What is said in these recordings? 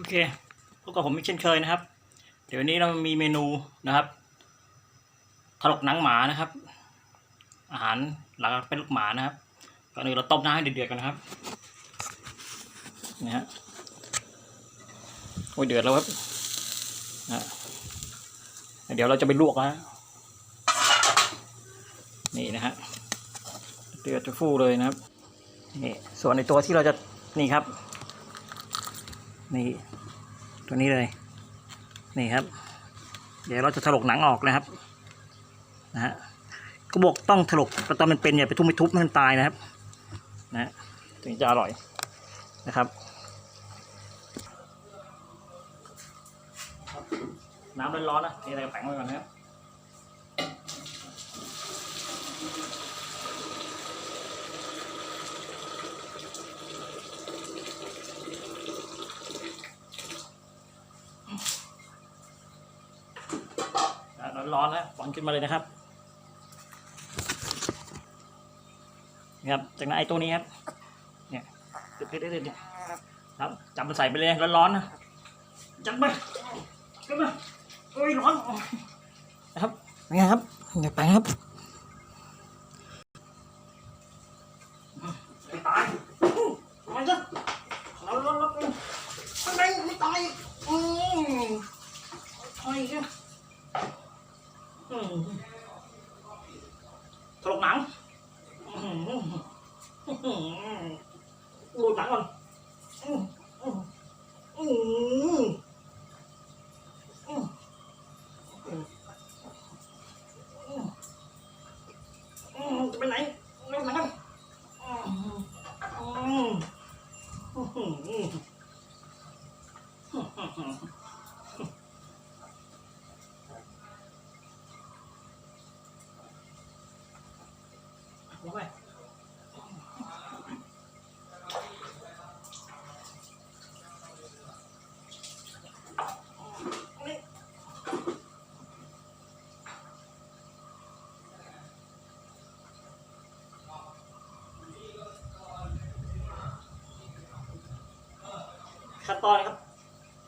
โอเคพบกับผมอีกเช่นเคยนะครับ เดี๋ยววันนี้เรามีเมนูนะครับถลกหนังหมานะครับ อาหารหลักเป็นลูกหมานะครับก่อนอื่นเราต้มน้ำให้เดือดๆกันนะครับนี่ฮะโอ้ยเดือดแล้วครับนะเดี๋ยวเราจะไปลวกนะนี่นะฮะเดือดจะฟูเลยนะครับนี่ส่วนในตัวที่เราจะนี่ครับนี่ ตัวนี้เลยนี่ครับ เดี๋ยวเราจะถลกหนังออกนะครับนะฮะก็บอกต้องถลกตอนมันเป็นอย่าไปทุบไม่ทุบให้มันตายนะครับนะถึงจะอร่อยนะครับ น้ำร้อนๆนะนี่อะไรแปงไว้ก่อนนะครับ ร้อนๆนะฟอนขึ้นมาเลยนะครับนะครับจากนั้นไอ้ตัวนี้ครับ เนี่ยเด็ดๆๆเนี่ยครับจับมันใส่ไปเลยร้อนๆนะจับไปจับไปเอ้ยร้อนนะครับไงครับเดี๋ยไปครับไม่ตายมันจะร้อนๆๆทำไมไม่ตายอืมทำไมเนี่ย อืมถลกหนังอื้อหือ อื้อหือดูหนังก่อ ขั้นตอนนะครับ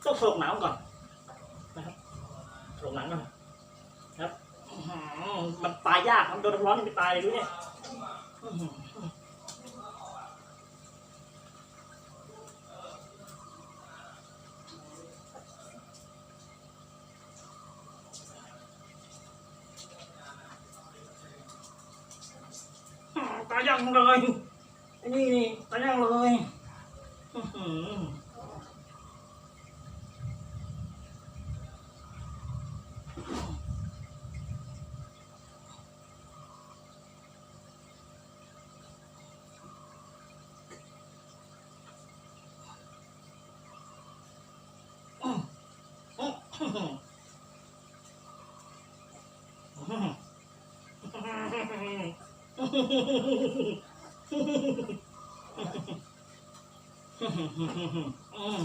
ต้องถลกหนังก่อนนะครับถลกหนังก่อนนะครับอื้อหือมันตายยากมันโดนน้ำร้อนยังไม่ตายเลยดูเนี่ยอื้อหือตายยังเลยไอ้นี่นี่ตายยังเลย อื้อหืออื้อ หืออื้อ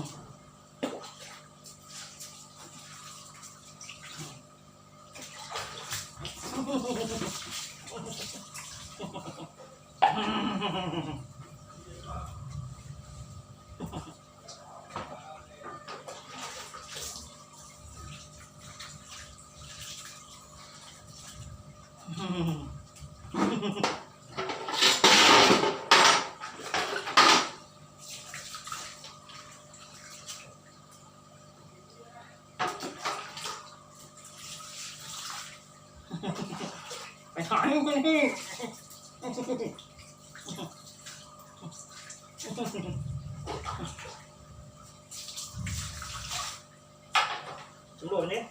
ไปหาไปนี่สำรวจวันนี้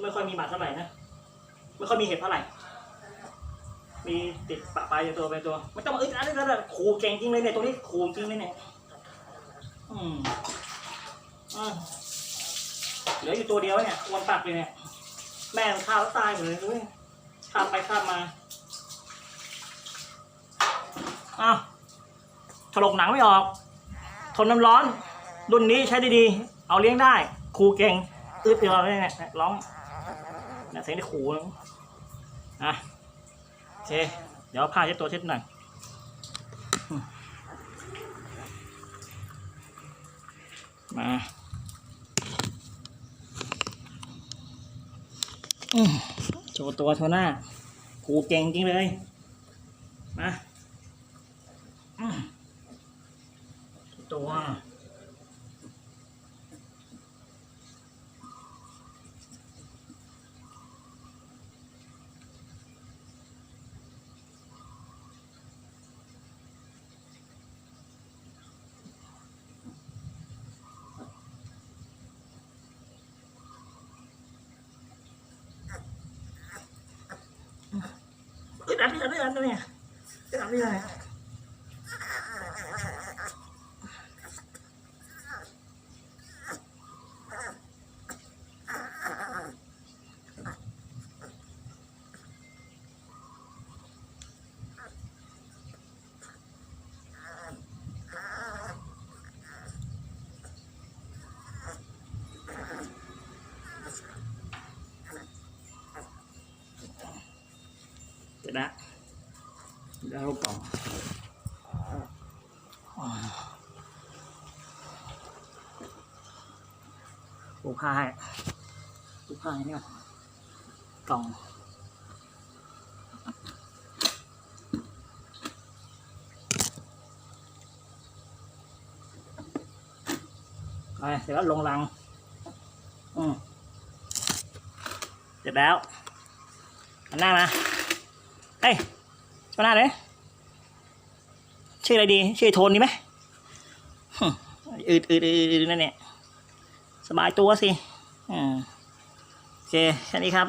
ไม่ค่อยมีหมัดเท่าไหร่นะ ไม่ค่อยมีเห็บเท่าไหร่ มีติดปะปลายอยู่ตัวไปตัว ไม่ต้องมาอึดอัดเลยนะขู่เก่งจริงเลยเนี่ยตัวนี้ขู่จริงเลยเนี่ย อืมอ่าเหลืออยู่ตัวเดียวเนี่ยวนปากเลยเนี่ย แม่มันข้าวตายหมดเลยด้ยข้าไปข้ามมา อ้าวถลกหนังไม่ออก ทนน้ำร้อน รุ่นนี้ใช้ได้ดี เอาเลี้ยงได้ ครูเก่ง อึดเดียวเลยเนี่ยร้อง เนี่ยเสียงที่ขู่นะอะโอเค เดี๋ยวผ้าเช็ดตัวเช็ดหน่อยมาโชว์ตัวโชว์หน้าผูเก่งจริงเลย มาตัว เอ้ยอันนี้อันนี้อัน นี้อันนี้อะไรเดี๋ยวกล่องปูผ้าให้ปูผ้าให้นี่ก่อนกล่องไปเสร็จแล้วลงรัง อืมเสร็จแล้วหันหน้ามา เอ้ยหันหน้าเลยชื่ออะไรดี ชื่อโทนดีไหมอืดอืดอืดอืดนั่นเนี่ยสบายตัวสิ อืมโอเคแค่นี้ครับ